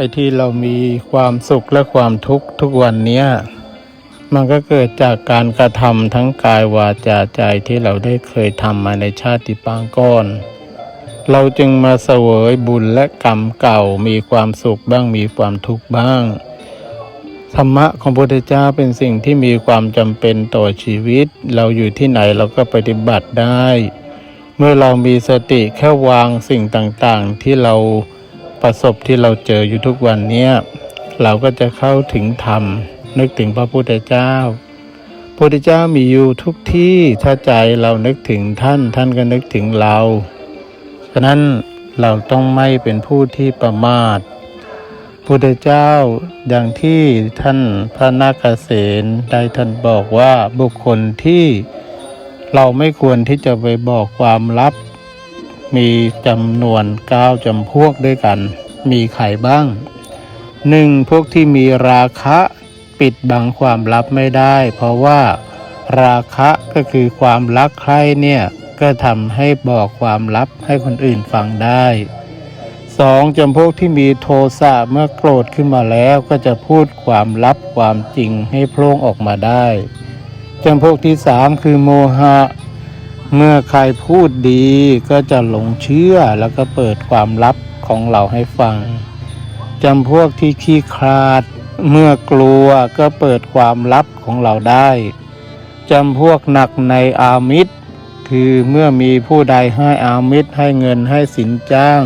ไอ้ที่เรามีความสุขและความทุกข์ทุกวันเนี้ยมันก็เกิดจากการกระทำทั้งกายวาจาใจที่เราได้เคยทำมาในชาติปางก่อน เราจึงมาเสวยบุญและกรรมเก่ามีความสุขบ้างมีความทุกข์บ้าง ธรรมะของพระพุทธเจ้าเป็นสิ่งที่มีความจำเป็นต่อชีวิต เราอยู่ที่ไหนเราก็ปฏิบัติได้ เมื่อเรามีสติแค่วางสิ่งต่างๆที่เรา ประสบที่เราเจออยู่ทุกวันเนี้ยเราก็จะเข้าถึงธรรม นึกถึงพระพุทธเจ้าพระพุทธเจ้ามีอยู่ทุกที่ถ้าใจเรานึกถึงท่าน ท่านก็นึกถึงเรา ฉะนั้นเราต้องไม่เป็นผู้ที่ประมาทพุทธเจ้าอย่างที่ท่านพระนาคเษนได้ท่านบอกว่าบุคคลที่เราไม่ควรที่จะไปบอกความลับ มีจำนวนเก้าจำพวกด้วยกัน มีใครบ้างหนึ่งพวกที่มีราคะปิดบังความลับไม่ได้ เพราะว่า ราคะก็คือความรักใคร่เนี่ยก็ทำให้บอกความลับให้คนอื่นฟังได้สองจำพวกที่มีโทสะเมื่อโกรธขึ้นมาแล้วก็จะพูดความลับความจริงให้โพล่งออกมาได้จำพวกที่สามคือโมหะ เมื่อใครพูดดีก็จะหลงเชื่อแล้วก็เปิดความลับของเราให้ฟังจำพวกที่ขี้คลาด เมื่อกลัวก็เปิดความลับของเราได้จำพวกหนักในอามิตร คือเมื่อมีผู้ใดให้อามิตรให้เงินให้สินจ้าง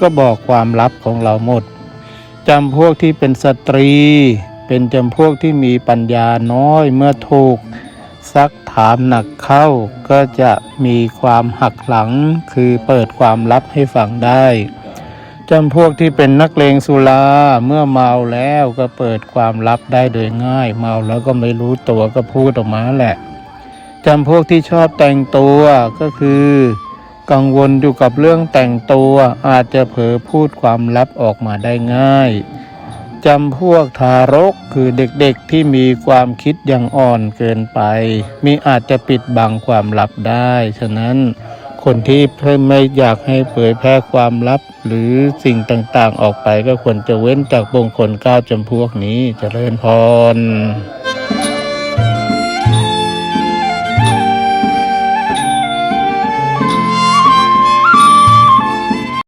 ก็บอกความลับของเราหมดจำพวกที่เป็นสตรี เป็นจำพวกที่มีปัญญาน้อยเมื่อถูกซักามหนักเข้า ก็จะมีความหักหลัง คือเปิดความลับให้ฟังได้จำพวกที่เป็นนักเลงสุราเมื่อเมาแล้วก็เปิดความลับได้โดยง่าย เมาแล้วก็ไม่รู้ตัวก็พูดออกมาแหละจำพวกที่ชอบแต่งตัวก็คือ กังวลอยู่กับเรื่องแต่งตัวอาจจะเผลอพูดความลับออกมาได้ง่าย จำพวกทารกคือเด็กๆที่มีความคิดยังอ่อนเกินไป มีอาจจะปิดบังความลับได้ ฉะนั้นคนที่เพิ่มไม่อยากให้เผยแพร่ความลับ หรือสิ่งต่างๆออกไปก็ควรจะเว้นจากบงคนก้าจำพวกนี้เจริญพร